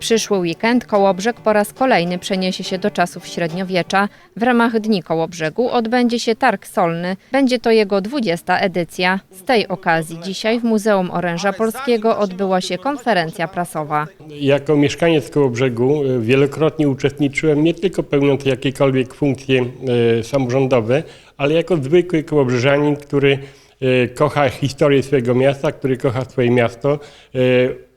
przyszły weekend Kołobrzeg po raz kolejny przeniesie się do czasów średniowiecza. W ramach Dni Kołobrzegu odbędzie się targ solny. Będzie to jego 20. edycja. Z tej okazji dzisiaj w Muzeum Oręża Polskiego odbyła się konferencja prasowa. Jako mieszkaniec Kołobrzegu e, wielokrotnie uczestniczyłem nie tylko pełniąc jakiekolwiek funkcje e, samorządowe, ale jako zwykły kołobrzeżanin, który e, kocha historię swojego miasta, który kocha swoje miasto.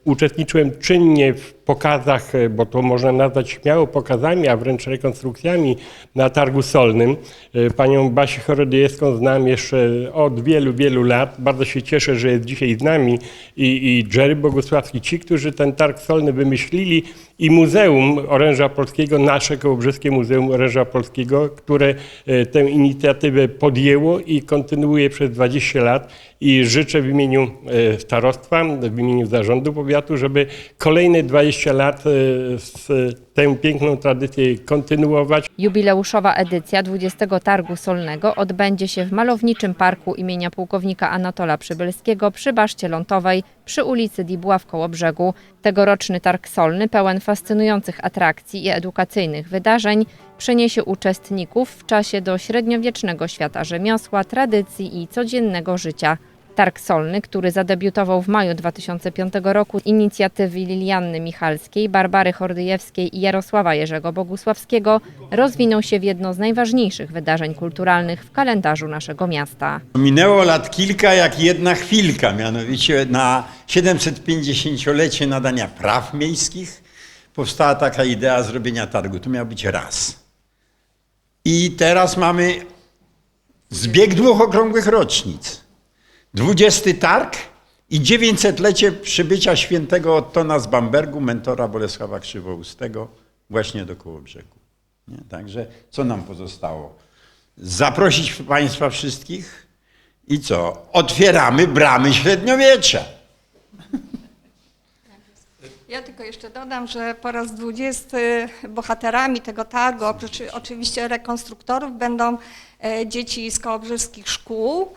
Uczestniczyłem czynnie w pokazach, e, bo to można nazwać śmiało pokazami, a wręcz rekonstrukcjami na targu solnym. E, Panią Basię Chorodziejewską znam jeszcze od wielu, wielu lat. Bardzo się cieszę, że jest dzisiaj z nami i, i Jerry Bogusławski, ci, którzy ten targ solny wymyślili i Muzeum Oręża Polskiego, nasze Kołobrzeskie Muzeum Oręża Polskiego, które e, tę inicjatywę podjęło i kontynuuje przez 20 lat i życzę w imieniu starostwa, w imieniu zarządu powiatu, żeby kolejne 20 lat e, z tę piękną tradycję kontynuować. Jubileuszowa edycja 20 Targu Solnego odbędzie się w malowniczym parku imienia pułkownika Anatola Przybylskiego przy Baszcie Lątowej przy ulicy Dibła w Kołobrzegu. Tegoroczny targ solny pełen fascynujących atrakcji i edukacyjnych wydarzeń przeniesie uczestników w czasie do średniowiecznego świata rzemiosła, tradycji i codziennego życia. Targ Solny, który zadebiutował w maju 2005 roku inicjatywy Lilianny Michalskiej, Barbary Hordyjewskiej i Jarosława Jerzego Bogusławskiego, rozwinął się w jedno z najważniejszych wydarzeń kulturalnych w kalendarzu naszego miasta. Minęło lat kilka jak jedna chwilka, mianowicie na 750-lecie nadania praw miejskich powstała taka idea zrobienia targu. To miał być raz. I teraz mamy zbieg dwóch okrągłych rocznic. 20 targ i 900-lecie przybycia świętego Ottona z Bambergu, mentora Bolesława Krzywoustego, właśnie do Kołobrzegu. Nie? Także co nam pozostało? Zaprosić Państwa wszystkich i co? Otwieramy bramy średniowiecza. Ja tylko jeszcze dodam, że po raz 20 bohaterami tego targu, oprócz oczywiście rekonstruktorów, będą e, dzieci z kołobrzeskich szkół,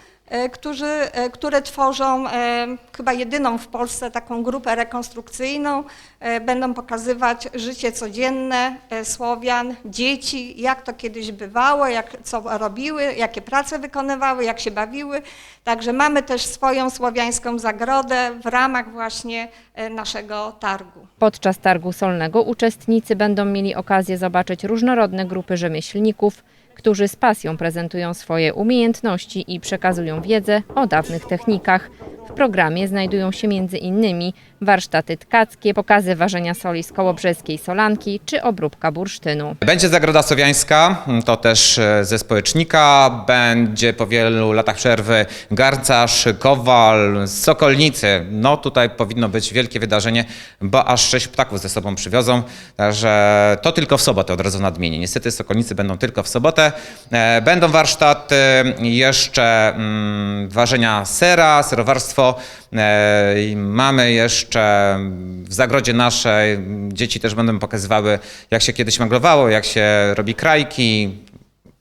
którzy, e, które tworzą e, chyba jedyną w Polsce taką grupę rekonstrukcyjną. E, Będą pokazywać życie codzienne e, Słowian, dzieci, jak to kiedyś bywało, jak, co robiły, jakie prace wykonywały, jak się bawiły. Także mamy też swoją słowiańską zagrodę w ramach właśnie e, naszego targu. Podczas targu solnego uczestnicy będą mieli okazję zobaczyć różnorodne grupy rzemieślników, którzy z pasją prezentują swoje umiejętności i przekazują wiedzę o dawnych technikach. W programie znajdują się innymi warsztaty tkackie, pokazy ważenia soli z kołobrzeskiej solanki czy obróbka bursztynu. Będzie Zagroda Słowiańska, to też e, ze społecznika, będzie po wielu latach przerwy garncarz, kowal, sokolnicy. No tutaj powinno być wielkie wydarzenie, bo aż sześć ptaków ze sobą przywiozą, także to tylko w sobotę od razu nadmienię. Niestety sokolnicy będą tylko w sobotę. E, Będą warsztaty jeszcze mm, ważenia sera, serowarstwo. E, Mamy jeszcze w zagrodzie naszej, dzieci też będą pokazywały, jak się kiedyś maglowało, jak się robi krajki,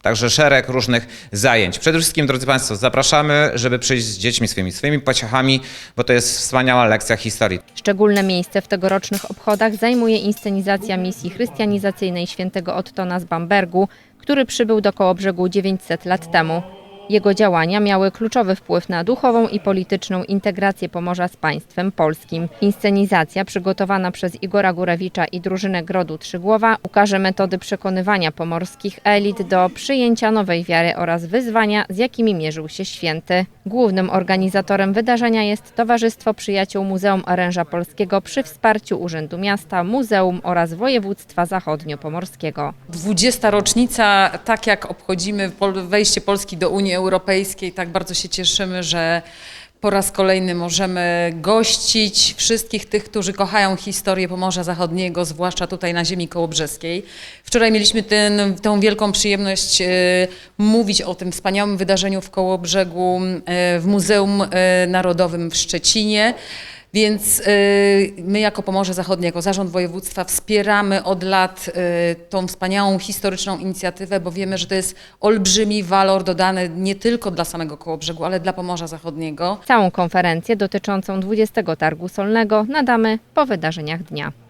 Także szereg różnych zajęć. Przede wszystkim, drodzy Państwo, zapraszamy, żeby przyjść z dziećmi swoimi, swoimi pociechami, bo to jest wspaniała lekcja historii. Szczególne miejsce w tegorocznych obchodach zajmuje inscenizacja misji chrystianizacyjnej świętego Ottona z Bambergu, który przybył do Kołobrzegu 900 lat temu. Jego działania miały kluczowy wpływ na duchową i polityczną integrację Pomorza z państwem polskim. Inscenizacja przygotowana przez Igora Górewicza i drużynę Grodu Trzygłowa ukaże metody przekonywania pomorskich elit do przyjęcia nowej wiary oraz wyzwania, z jakimi mierzył się święty. Głównym organizatorem wydarzenia jest Towarzystwo Przyjaciół Muzeum Oręża Polskiego przy wsparciu Urzędu Miasta, Muzeum oraz Województwa Zachodnio-Pomorskiego. 20. rocznica, tak jak obchodzimy wejście Polski do Unii Europejskiej, tak bardzo się cieszymy, że po raz kolejny możemy gościć wszystkich tych, którzy kochają historię Pomorza Zachodniego, zwłaszcza tutaj na ziemi kołobrzeskiej. Wczoraj mieliśmy ten, tę wielką przyjemność e, mówić o tym wspaniałym wydarzeniu w Kołobrzegu e, w Muzeum e, Narodowym w Szczecinie. Więc y, my jako Pomorze Zachodnie, jako Zarząd Województwa wspieramy od lat y, tą wspaniałą historyczną inicjatywę, bo wiemy, że to jest olbrzymi walor dodany nie tylko dla samego Kołobrzegu, ale dla Pomorza Zachodniego. Całą konferencję dotyczącą 20 Targu Solnego nadamy po wydarzeniach dnia.